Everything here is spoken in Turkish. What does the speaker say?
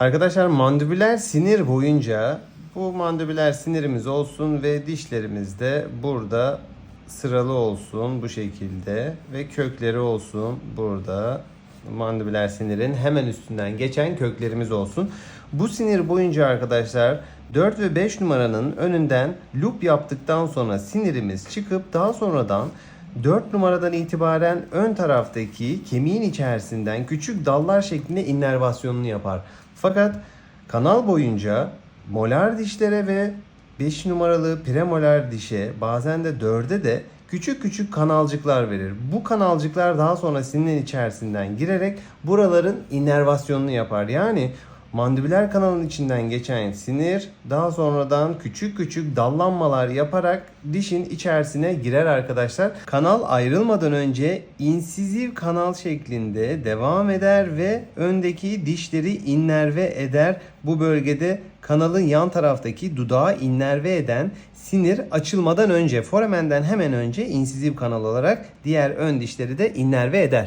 Arkadaşlar mandibüler sinir boyunca bu mandibüler sinirimiz olsun ve dişlerimiz de burada sıralı olsun bu şekilde ve kökleri olsun burada mandibüler sinirin hemen üstünden geçen köklerimiz olsun. Bu sinir boyunca arkadaşlar 4 ve 5 numaranın önünden loop yaptıktan sonra sinirimiz çıkıp daha sonradan 4 numaradan itibaren ön taraftaki kemiğin içerisinden küçük dallar şeklinde innervasyonunu yapar. Fakat kanal boyunca molar dişlere ve 5 numaralı premolar dişe bazen de 4'e de küçük küçük kanalcıklar verir. Bu kanalcıklar daha sonra sinirin içerisinden girerek buraların innervasyonunu yapar. Yani mandibüler kanalın içinden geçen sinir daha sonradan küçük küçük dallanmalar yaparak dişin içerisine girer arkadaşlar. Kanal ayrılmadan önce insiziv kanal şeklinde devam eder ve öndeki dişleri innerve eder. Bu bölgede kanalın yan taraftaki dudağı innerve eden sinir açılmadan önce foramenden hemen önce insiziv kanal olarak diğer ön dişleri de innerve eder.